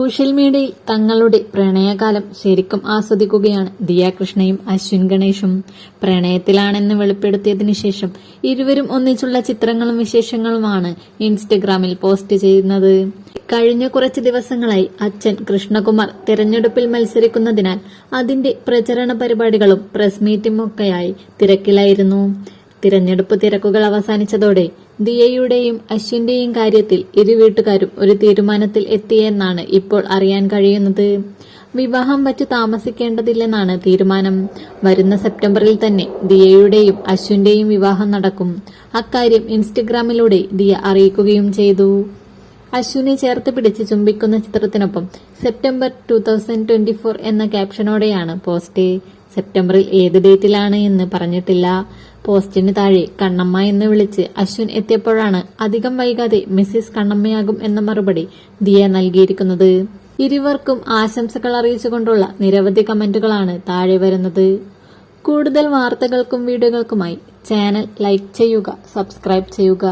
Social മീഡിയയിൽ തങ്ങളുടെ പ്രണയകാലം ശരിക്കും ആസ്വദിക്കുകയാണ് ദിയ കൃഷ്ണയും അശ്വിൻ ഗണേഷും. പ്രണയത്തിലാണെന്ന് വെളിപ്പെടുത്തിയതിനു ശേഷം ഇരുവരും ഒന്നിച്ചുള്ള ചിത്രങ്ങളും വിശേഷങ്ങളുമാണ് ഇൻസ്റ്റഗ്രാമിൽ പോസ്റ്റ് ചെയ്യുന്നത്. കഴിഞ്ഞ കുറച്ച് ദിവസങ്ങളായി അച്ഛൻ കൃഷ്ണകുമാർ തെരഞ്ഞെടുപ്പിൽ മത്സരിക്കുന്നതിനാൽ അതിന്റെ പ്രചരണ പരിപാടികളും പ്രസ് മീറ്റുമൊക്കെയായി തിരക്കിലായിരുന്നു. തിരഞ്ഞെടുപ്പ് തിരക്കുകൾ അവസാനിച്ചതോടെ ദിയയുടെയും അശ്വിന്റെയും കാര്യത്തിൽ ഇരു വീട്ടുകാരും ഒരു തീരുമാനത്തിൽ എത്തിയെന്നാണ് ഇപ്പോൾ അറിയാൻ കഴിയുന്നത്. വിവാഹം വച്ച് താമസിക്കേണ്ടതില്ലെന്നാണ് തീരുമാനം. വരുന്ന സെപ്റ്റംബറിൽ തന്നെ ദിയയുടെയും അശ്വിന്റെയും വിവാഹം നടക്കും. അക്കാര്യം ഇൻസ്റ്റഗ്രാമിലൂടെ ദിയ അറിയിക്കുകയും ചെയ്തു. അശ്വിനെ ചേർത്ത് പിടിച്ച് ചുംബിക്കുന്ന ചിത്രത്തിനൊപ്പം September two thousand twenty four എന്ന ക്യാപ്ഷനോടെയാണ് പോസ്റ്റ്. സെപ്റ്റംബറിൽ ഏത് ഡേറ്റിലാണ് എന്ന് പറഞ്ഞിട്ടില്ല. പോസ്റ്റിന് താഴെ കണ്ണമ്മ എന്ന് വിളിച്ച് അശ്വിൻ എത്തിയപ്പോഴാണ് അധികം വൈകാതെ മിസ്സിസ് കണ്ണമ്മയാകും എന്ന മറുപടി ദിയ നൽകിയിരിക്കുന്നത്. ഇരുവർക്കും ആശംസകൾ അറിയിച്ചുകൊണ്ടുള്ള നിരവധി കമന്റുകളാണ് താഴെ വരുന്നത്. കൂടുതൽ വാർത്തകൾക്കും വീഡിയോകൾക്കുമായി ചാനൽ ലൈക്ക് ചെയ്യുക സബ്സ്ക്രൈബ് ചെയ്യുക.